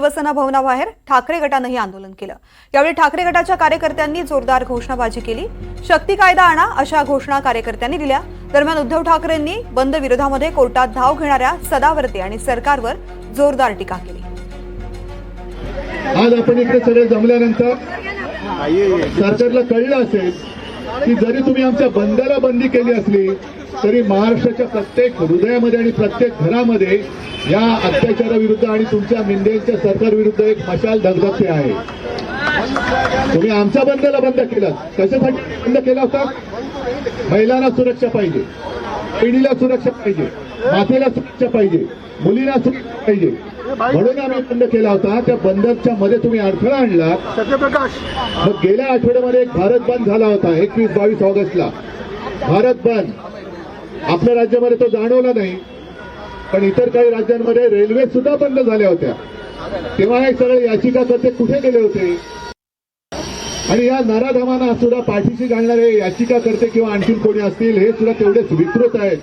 शिवसेना भवनाबाहेर ठाकरे गटानंही आंदोलन केलं. यावेळी ठाकरे गटाच्या कार्यकर्त्यांनी जोरदार घोषणाबाजी केली. शक्ती कायदा आणा अशा घोषणा कार्यकर्त्यांनी दिल्या. दरम्यान उद्धव ठाकरेंनी बंद विरोधामध्ये कोर्टात धाव घेणाऱ्या सदावर्ते आणि सरकारवर जोरदार टीका केली. आज आपण इकडे सगळे जमल्यानंतर सरकारला कळलं असेल की जरी तुम्ही आमच्या बंदाला बंदी केली असली तरी महाराष्ट्राच्या प्रत्येक हृदयामध्ये आणि प्रत्येक घरामध्ये या अत्याचाराविरुद्ध आणि तुमच्या मिंदेच्या सरकारविरुद्ध एक मशाल धगधगते आहे. तुम्ही आमच्या बंदाला बंद केलं. कशासाठी बंद केला होता? महिलांना सुरक्षा पाहिजे पिढीला सुरक्षा पाहिजे मातेला सुरक्षा पाहिजे मुलीला सुरक्षा पाहिजे. म्हणून आम्ही बंद केला होता. त्या बंदच्या मध्ये तुम्ही अडथळा आणला. सत्यप्रकाश मग गेल्या आठवड्यामध्ये एक भारत बंद झाला होता एकवीस बावीस ऑगस्टला. भारत बंद. आपल्या राज्यामध्ये तो जाणवला नाही. पण इतर काही राज्यांमध्ये रेल्वे सुद्धा बंद झाल्या होत्या. तेव्हा हे सगळे याचिकाकर्ते कुठे गेले होते? आणि या नराधमांना सुद्धा पाठीशी घालणारे याचिकाकर्ते किंवा आणखीन कोणी असतील हे सुद्धा तेवढेच विकृत आहेत.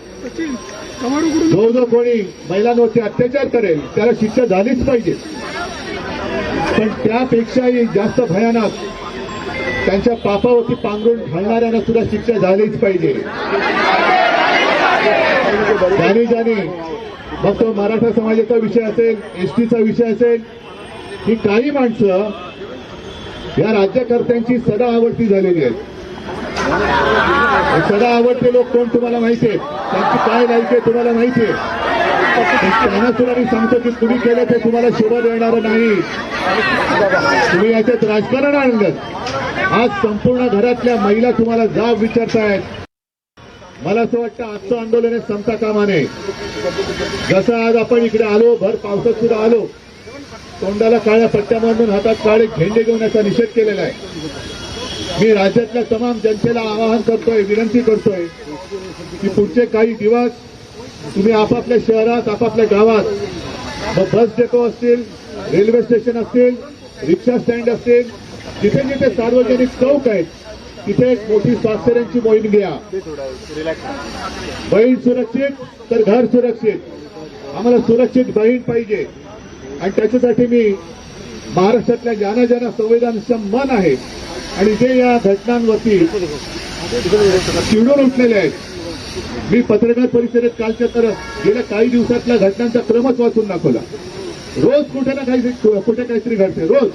जो जो कोणी महिलांवरती अत्याचार करेल त्याला शिक्षा झालीच पाहिजे. पण त्यापेक्षाही जास्त भयानक त्यांच्या पापावरती पांघरून घालणाऱ्यांना सुद्धा शिक्षा झालीच पाहिजे. ज्याने ज्याने मग तो मराठा समाजाचा विषय असेल एसटीचा विषय असेल ही काही माणसं या राज्यकर्त्यांची सदा आवडती झालेली आहेत. सदा आवडते लोक कोण तुम्हाला माहिती आहे? त्यांची काय लायकी आहे तुम्हाला माहिती आहे? त्यांना सुद्धा मी सांगतो की तुम्ही केलं ते तुम्हाला शोभा देणार नाही. तुम्ही याच्यात राजकारण आणलं. आज संपूर्ण घरातल्या महिला तुम्हाला जाब विचारतायत. मला असं वाटतं आजचं आंदोलन हे संपता कामा नये. जसं आज आपण इकडे आलो भर पावसात सुद्धा आलो तोंडाला काळ्या पट्ट्या बांधून हातात काळे झेंडे घेऊन याचा निषेध केलेला आहे. मी राज्यातल्या तमाम जनतेला आवाहन करतोय विनंती करतोय की पुढचे काही दिवस तुम्ही आपापल्या शहरात आपापल्या गावात मग बस डेपो असतील रेल्वे स्टेशन असतील रिक्षा स्टँड असतील जिथे जिथे सार्वजनिक चौक आहेत तिथे एक मोठी स्वास्थ्यांची मोहीम घ्या. बहीण सुरक्षित तर घर सुरक्षित. आम्हाला सुरक्षित बहीण पाहिजे. आणि त्याच्यासाठी मी महाराष्ट्रातल्या ज्यांना ज्यांना संवेदनक्षम मन आहे आणि जे या घटनांवरती चिडून उठलेले आहेत मी पत्रकार परिषदेत कालच्या तर गेल्या काही दिवसातल्या घटनांचा क्रमच वाचून दाखवला. रोज कुठे ना काही कुठे काहीतरी घडते रोज.